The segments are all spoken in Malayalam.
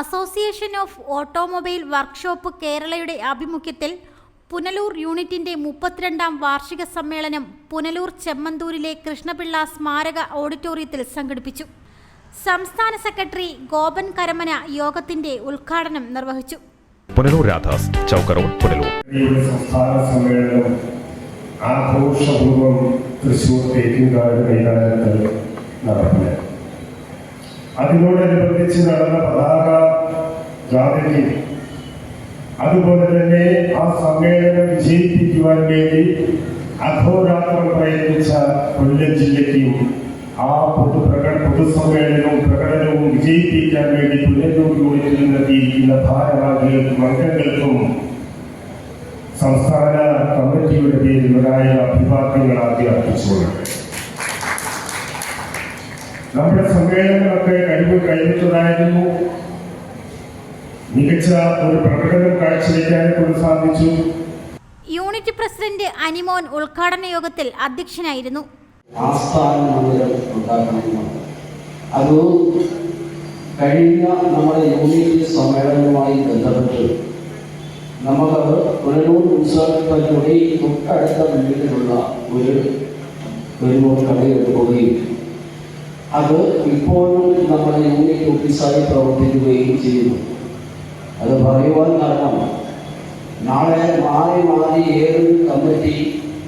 അസോസിയേഷൻ ഓഫ് ഓട്ടോമൊബൈൽ വർക്ക്ഷോപ്പ് കേരളയുടെ ആഭിമുഖ്യത്തിൽ പുനലൂർ യൂണിറ്റിന്റെ മുപ്പത്തിരണ്ടാം വാർഷിക സമ്മേളനം പുനലൂർ ചെമ്മന്തൂരിലെ കൃഷ്ണപിള്ള സ്മാരക ഓഡിറ്റോറിയത്തിൽ സംഘടിപ്പിച്ചു. സംസ്ഥാന സെക്രട്ടറി ഗോപൻ കരമന യോഗത്തിന്റെ ഉദ്ഘാടനം നിർവഹിച്ചു. പുനലൂർ രാധാസ് ചൗക്ക പുനലൂർ. സംസ്ഥാന സമ്മേളനം ആഘോഷപൂർവം തൃശൂർ തേക്കിൻകാട് മൈതാനത്തിൽ നടന്നു അതിനോടനുബന്ധിച്ച് നടന്ന പതാക ജാഥയ്ക്ക് അതുപോലെ തന്നെ ആ സമ്മേളനം വിജയിപ്പിക്കുവാൻ വേണ്ടി അഹോരാത്രം പ്രയത്നിച്ച കൊല്ലം ജില്ലയ്ക്കും ആ പൊതു പ്രകട പൊതുസമ്മേളനവും പ്രകടനവും വിജയിപ്പിക്കാൻ വേണ്ടി പുനലൂർ യൂണിറ്റിൽ നിന്നെത്തിയിരിക്കുന്ന ഭാരവാഹികൾക്കും അംഗങ്ങൾക്കും സംസ്ഥാന കമ്മിറ്റിയുടെ പേരിൽ ഒരായ അഭിവാദ്യങ്ങൾ ആദ്യം അർപ്പിച്ചുകൊള്ളട്ടെ നമ്മുടെ സമ്മേളനങ്ങളൊക്കെ കഴിവ് കൈവിട്ടതായിരുന്നു മികച്ച ഒരു പ്രകടനം കാഴ്ചവെക്കാൻ കൊണ്ട് സാധിച്ചു. യൂണിറ്റ് പ്രസിഡന്റ് അനിമോൻ ഉദ്ഘാടന യോഗത്തിൽ അധ്യക്ഷനായിരുന്നു. ആസ്ഥാന മന്ദിരം ഉണ്ടാക്കണമെന്നാണ് അത് കഴിഞ്ഞ നമ്മുടെ യൂണിറ്റ് സമ്മേളനവുമായി ബന്ധപ്പെട്ട് നമുക്കത് പുനലൂർ ഉത്സവത്തിലൂടെ തൊട്ടടുത്ത വീട്ടിലുള്ള ഒരു ഒരു കടയെടുക്കുകയും അത് ഇപ്പോഴും നമ്മുടെ യൂണിറ്റ് ഓഫീസായി പ്രവർത്തിക്കുകയും ചെയ്യുന്നു. അത് പറയുവാൻ കാരണം നാളെ മാറി മാറി ഏത് കമ്മിറ്റി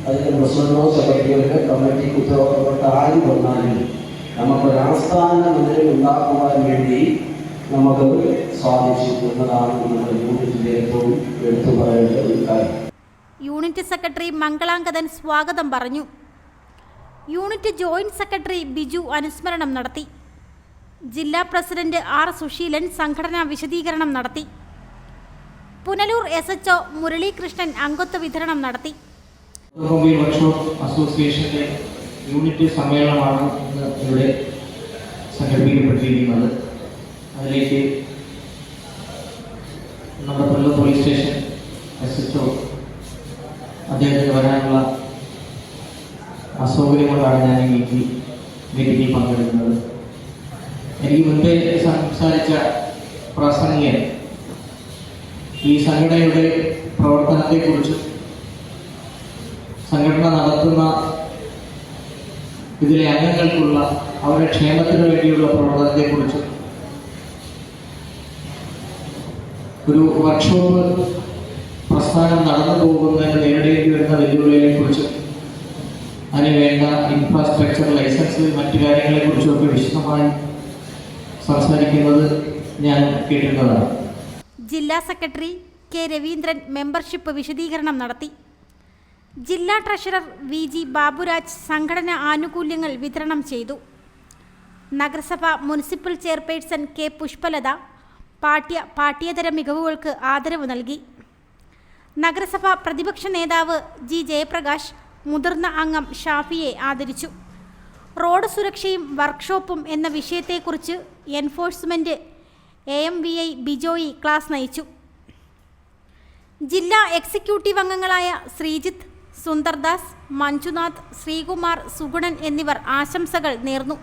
അതിന്റെ പ്രസിഡന്റോ സെക്രട്ടറിയോ കമ്മിറ്റിക്ക് ഉത്തരവാദപ്പെട്ട ആര് വന്നാലും നമുക്കൊരു ആസ്ഥാന മന്ദിരം ഉണ്ടാക്കുവാൻ വേണ്ടി നമുക്ക് സാധിച്ചു എന്നതാണ് നമ്മുടെ യൂണിറ്റിന്റെ ഏറ്റവും എടുത്തു പറയേണ്ട ഒരു കാര്യം. യൂണിറ്റ് സെക്രട്ടറി മംഗളാംഗതൻ സ്വാഗതം പറഞ്ഞു. യൂണിറ്റ് ജോയിന്റ് സെക്രട്ടറി ബിജു അനുസ്മരണം നടത്തി. ജില്ലാ പ്രസിഡന്റ് ആർ സുശീലൻ സംഘടനാ വിശദീകരണം നടത്തി. പുനലൂർ എസ് എച്ച് മുരളീകൃഷ്ണൻ അംഗത്വ വിതരണം നടത്തി. അസോസിയേഷന്റെ യൂണിറ്റ് സമ്മേളനമാണ് ഇവിടെ സംഘടിപ്പിക്കപ്പെട്ടിരിക്കുന്നത്. അതിലേക്ക് നമ്മുടെ Kollam police station S H O അദ്ദേഹത്തിന് വരാനുള്ള അസൗകര്യം കൊണ്ടാണ് ഞാൻ ഈ മീറ്റിംഗ് മീറ്റിംഗിൽ പങ്കെടുക്കുന്നത്. എനിക്ക് മുൻപേ സംസാരിച്ച പ്രാസംഗികൻ ഈ സംഘടനയുടെ പ്രവർത്തനത്തെക്കുറിച്ചും സംഘടന നടത്തുന്ന ഇതിലെ അംഗങ്ങൾക്കുള്ള അവരുടെ ക്ഷേമത്തിന് വേണ്ടിയുള്ള പ്രവർത്തനത്തെക്കുറിച്ചും ഒരു വർക്ക്ഷോപ്പ് പ്രസ്ഥാനം നടന്നു പോകുന്നതിന് നേരിടേണ്ടി വരുന്ന വെല്ലുവിളികളെക്കുറിച്ചും അതിന് വേണ്ട ഇൻഫ്രാസ്ട്രക്ചർ ലൈസൻസ് മറ്റു കാര്യങ്ങളെക്കുറിച്ചും ഒക്കെ വിശദമായി സംസാരിക്കുന്നത് ഞാൻ കേട്ടിരുന്നതാണ് ജില്ലാ സെക്രട്ടറി കെ രവീന്ദ്രൻ മെമ്പർഷിപ്പ് വിശദീകരണം നടത്തി. ജില്ലാ ട്രഷറർ വി ജി ബാബുരാജ് സംഘടന ആനുകൂല്യങ്ങൾ വിതരണം ചെയ്തു. നഗരസഭ മുനിസിപ്പൽ ചെയർപേഴ്സൺ കെ പുഷ്പലത പാഠ്യ പാഠ്യേതര മികവുകൾക്ക് ആദരവ് നൽകി. നഗരസഭ പ്രതിപക്ഷ നേതാവ് ജി ജയപ്രകാശ് മുതിർന്ന അംഗം ഷാഫിയെ ആദരിച്ചു. റോഡ് സുരക്ഷയും വർക്ക്ഷോപ്പും എന്ന വിഷയത്തെക്കുറിച്ച് enforcement A M V I Bijoy class നയിച്ചു. ജില്ലാ എക്സിക്യൂട്ടീവ് അംഗങ്ങളായ ശ്രീജിത്ത് സുന്ദർദാസ് മഞ്ജുനാഥ് ശ്രീകുമാർ സുഗുണൻ എന്നിവർ ആശംസകൾ നേർന്നു.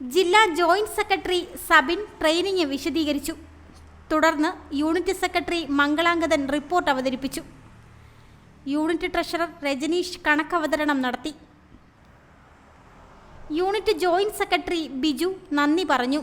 ജില്ലാ ജോയിന്റ് സെക്രട്ടറി സബിൻ ട്രെയിനിങ് വിശദീകരിച്ചു. തുടർന്ന് യൂണിറ്റ് സെക്രട്ടറി മംഗളാംഗതൻ റിപ്പോർട്ട് അവതരിപ്പിച്ചു. യൂണിറ്റ് ട്രഷറർ രജനീഷ് കണക്കവതരണം നടത്തി. യൂണിറ്റ് ജോയിന്റ് സെക്രട്ടറി ബിജു നന്ദി പറഞ്ഞു.